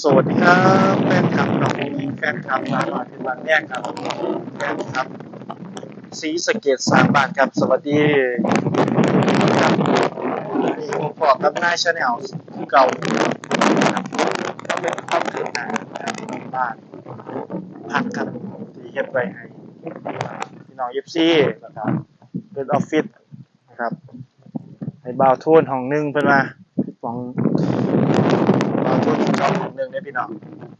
สวัสดีครับแฟนคลับน้องอิงแฟนคลับมามาถึงวันแรกครับแฟนคลับสีสเกตสามบาทครับสวัสดีครับนี่ผมบอกกับนาชาแนลคือเก่าก็เป็นความคืบหน้าครับบ้านพักครับที่เฮ็ดไว้ให้พี่น้องเอฟซีนะครับเป็นออฟฟิศนะครับให้บ่าวทุ่นห้องหนึงเพิ่นมาของ เราทุนจองของหนึ่ง ได้พี่น้อง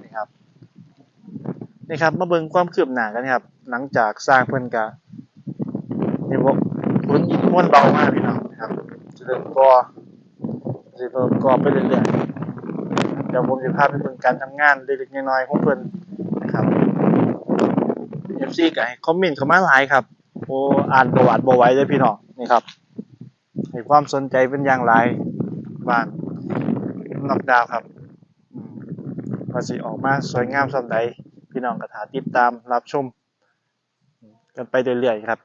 นี่ครับนี่ครับ มาเบิ่งความคืบหน้ากันครับ หลังจากสร้างเพิ่นกะนี่บ่คุณอินม้วนเบามากพี่น้องนะครับจะเริ่มก่อจะเริ่มก่อไปเรื่อยๆเดี๋ยวผมจะพาไปเบิ่งการทำงานเล็กๆน้อยๆของเพิ่นนะครับ FC ก็ให้คอมเมนต์เข้ามาหลายครับโอ้อ่านประวัติบ่ไหวเลยพี่น้องนี่ครับให้ความสนใจเป็นอย่างไรบ้านนอกดาวครับ ว่าสิออกมาสวยงามสำใดพี่น้องกระถาติดตามรับชม กันไปเรื่อยๆครับ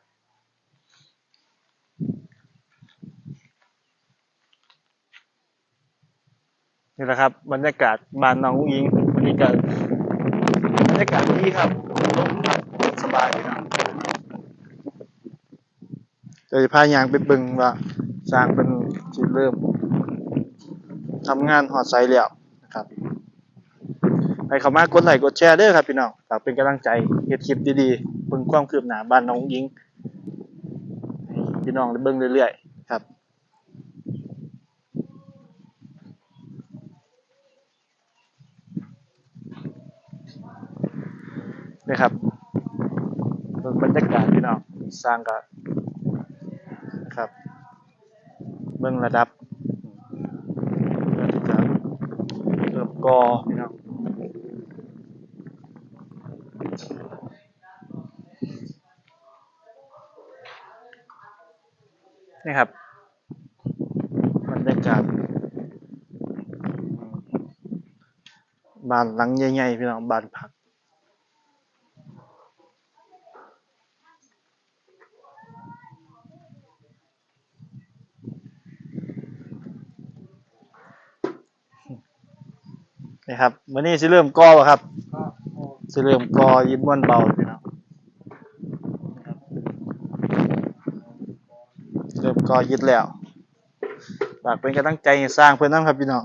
นี่แหละครับบรรยากาศบ้านน้องอุ้งอิงวันนี้ก็บรรยากาศดีครับลมครับสบายครับเดี๋ยวจะพายางไปบิ่งว่าสร้างเป็นสิเริ่มทำงานหอดไซแล้วนะครับ ให้เข้ามากดไลค์กดแชร์เด้อครับพี่น้องฝากเป็นกำลังใจเฮ็ดคลิปดีๆเบิ่งความคืบหน้าบ้านน้องยิงพี่น้องได้เบิ่งเรื่อยๆครับนี่ครับเบิ่งบรรยากาศพี่น้องสร้างก็นะครับเบิ่งระดับเพื่อที่จะเริ่มกอพี่ น้องนี่ครับบรรยากาศบ้านหลังใหญ่ๆพี่น้องบ้านพักนี่ครับวันนี้สิเริ่มกอแล้วครับสิเริ่มกอยิบม้วนเบาพี่น้องนะครับเริ่ม กอยึดแล้วฝากเป็นกำลังใจสร้างเพื่อนน้ำครับพี่น้อง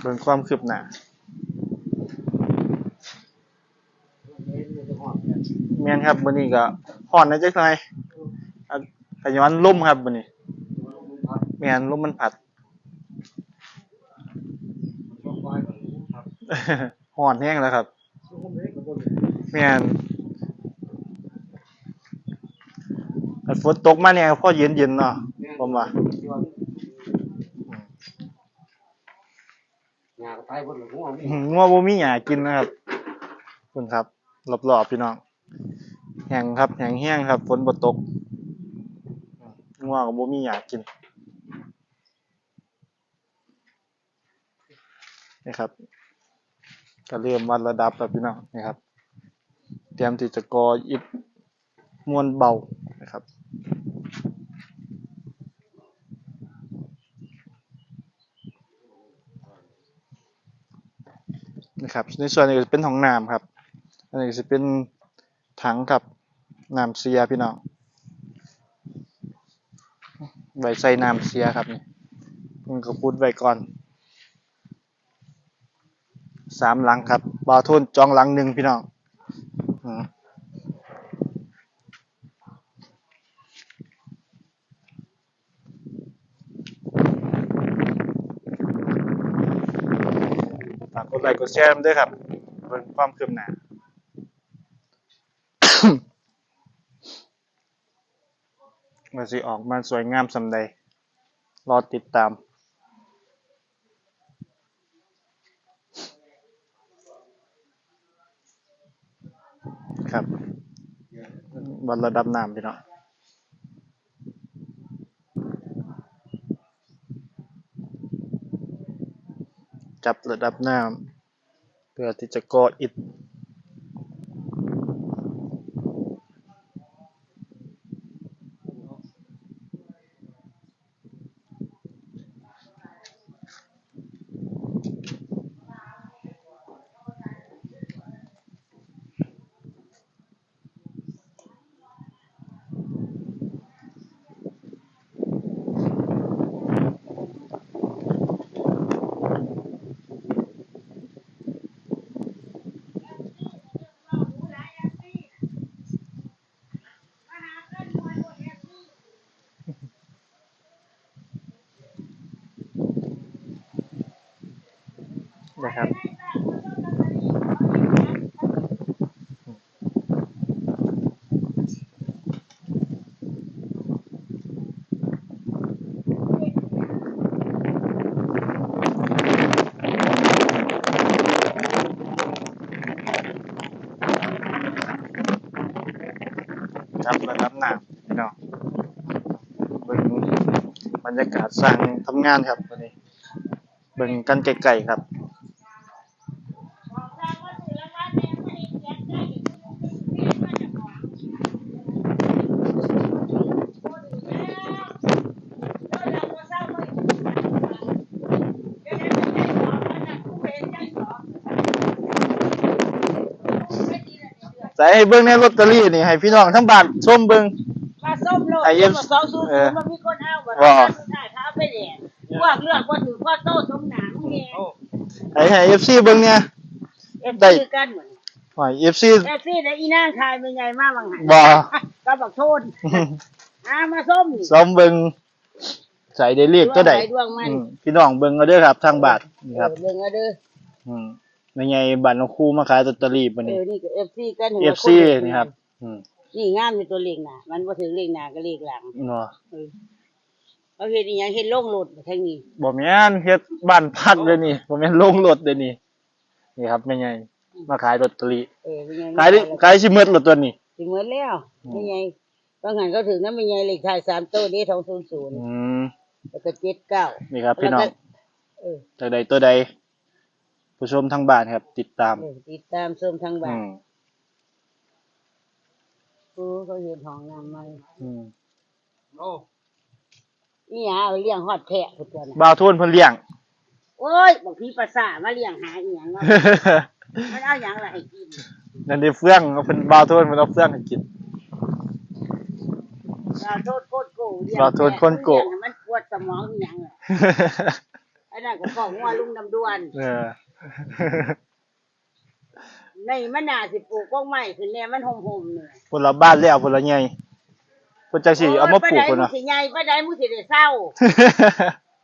เบิ่งความคืบหน้าแม่นครับวันนี้ก็ห่อนนะจ๊ะหน่อยขย้อนล่มครับวันนี้แม่นล่มมันพัดห่อนแห้งแล้วครับแม่น อันฝนตกมาเนี่ยพอเย็นเย็นๆเนาะผมว่างานตายบนหลังหัวมีอืมงัวบ่มีหญ้ากินนะครับคุณครับรอบๆพี่น้องแห้งครับแห้งแห้งครับฝนบ่ตกงัวก็บ่มีหญ้ากินนี่ครับก็เริ่มวัดระดับแล้วพี่น้องนะครับ เตรียมที่จะกออิฐมวลเบานะครับ นะครับในส่วนนี้จะเป็นของน้ำครับ อันนี้จะเป็นถังกับน้ำเสียพี่น้องไว้ใส่น้ำเสียครับนี่มันก็พูดไว้ก่อนสามหลังครับบาทุนจองหลังหนึ่งพี่น้องอืมฝากก ดไลค์กดแชร์ด้วยครับเพิ่มความคืบหน้าว่าสิออกมาสวยงามสำใดรอติดตาม ครับวัดระดับน้ำพี่น้อง จับระดับน้ำเพื่อที่จะก่ออิฐ นะครับ ครับระดับน้ำพี่น้องเบิ่งบรรยากาศสร้างทำงานครับวันนี้ เบิ่งกันไกลๆครับ ใส่ให้เบิ่งในลอตเตอรี่นี่ให้พี่น้องทั้งบ้านชมเบิ่งมาส้มโลดไอ้เอ็มสองศูนย์เอศูอนย์มันมีคนเอาบ่ว่าสุดท้ายเขาเอาไปแดกพวกเลือกว่าถือว่าโต้สมหนังเองให้ให้ FC เบิ่งเนี่ย เอฟได้ ซีกันเหมือนหอย FC เอฟซีได้อีนางคายเป็นไงมาบางหันบ่ ก็บอกโทษอามาส้มนี่ ซ้อมเบิ่งใส่ได้เลขตัวใดดวงไหนดวงมัน อืมพี่น้องเบิ่งเอาเด้อครับทางบ้านนี่ครับเออเบิ่งเอาเด้อ อืม แม่ใหญ่บ้านนกคูมาขายลอตเตอรี่บัดเอนี้ อนี่ก็เอฟซีกัน FC นี่ครับ อืมนี่งามในตัวเลขหน้ามันบ่ถึงเลขหน้าก็เลขหลังเนาะเออเขาเฮ็ดอีหยังเฮ็ดโล่งโลดทางนี้บ่แม่นเฮ็ดบ้านพักเด้อนี่บ่แม่นโรงรถเด้อนี่นี่ครับแม่ใหญ่มาขายลอตเตอรี่เออเป็นไงขายดิขายสิหมดแล้วตัวนี้ สิเหมือนแล้วอืม เป็นไงบางหันเขาถึงนั้นเป็นไงเลขท้ายสามตัวนี้200อืมแล้วก็79นี่ครับพี่น้องเออจากใดตัวใด ผู้ชมทางบ้านครับ ติดตามเออติดตามส้มทางบ้าอืนมกูเขาเห็นห้องน้ำมันอืมนี่หาเอาเลี้ยงฮอดแพะทุกตัวนะบ่าวโทนเพิ่นเลี้ยง โอ้ยบางทีประสามาเลี้ยงหาอีหยังวะมันเอาหยังละให้กินนั่นได้เฟื่องเอาเพิ่นบ่าวโทนเพิ่นเอาเฟื่องให้กิน เราโทษโคตรโกเลี้ยงเราโทษคนโก เลี้ยงให้มันปวดสมองอีหยังล่ะอันนั้นก็ของงัวลุงดำดวน เออ ในมันน่าสิปลูกกล้องไม้ขึ้นแน่มันห่มๆเนี่ยผลละบ้านแล้วผลละใหญ่เพิ่นจักสิเอามาปลูกโยพุ่นป้าใดมึน่ะงสิใหญ่ป้าใดมึงสิได้เศร้า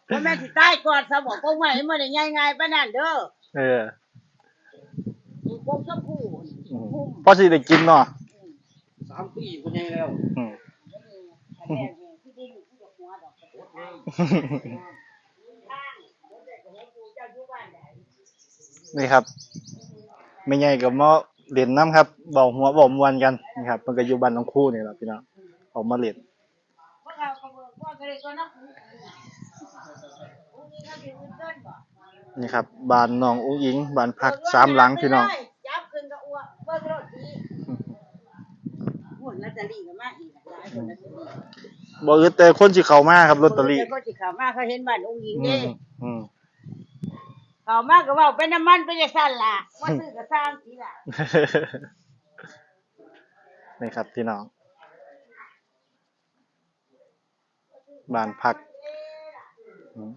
แล้วแม่นสิตายก่อนซะบอกกล้องไม้มันได้ง่ายๆปานนั้นเด้อเออปลูกชมพู่อืมพุ่มพอสิได้กินเนาะสามปีคนยังแล้วอืม อันแรกเนี่ยที่ดินที่ดอกหัวดอกกระโดดทางทางเดี๋ยวเด็กของกูเจ้าอยู่บ้านใด นี่ครับไม่ใหญ่กับมาเล่นน้ำครับเบาหัวเบามวนกันนี่ครับมันก็อยู่บ้านน้องคู่นี่แหละพี่น้องออกมาเล่นพวกเราก็บอกว่าก็เลยก็นักกูกูนี่เขาสิเงินบ่นี่ครับบ้านน้องอุ้งอิงบ้านพักสามหลังพี่น้องจับขึ้นก็อ้วกเบิ่งรถดีหมดลอตเตอรี่ก็มาอีกหลายคนลอตเตอรี่บ่อึดแต่คนสิเข้ามาครับลอตเตอรี่เดี๋ยวก็สิเข้ามาเขาเห็นบ้านองค์หญิงอืเด้มอืม เขามาก็ว้าเป็นน้ำมันไปจังซั่นล่ะว่าซื้อก็สร้างสิล่ะนี่ครับพี่น้องบ้านพักอืม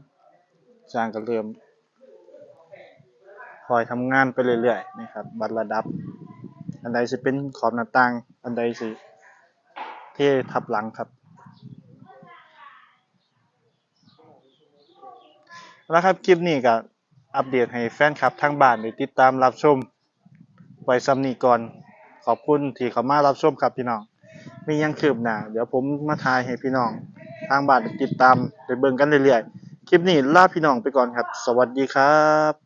สร้างก็เริ่มคอยทำงานไปเรื่อยๆนี่ครับ บัดรระดับ อันใดสิเป็นขอบหน้าต่าง อันใดสิเท่ทับหลังครับแล้วครับคลิปนี้ก็ อัปเดตให้แฟนคลับทางบ้านได้ติดตามรับชม ไว้ซ้ำนี้ก่อน ขอบคุณที่เข้ามารับชมครับพี่น้อง มียังคืบหน้าเดี๋ยวผมมาทายให้พี่น้อง ทางบ้านติดตามไปเบิ่งกันเรื่อยๆ คลิปนี้ลาพี่น้องไปก่อนครับ สวัสดีครับ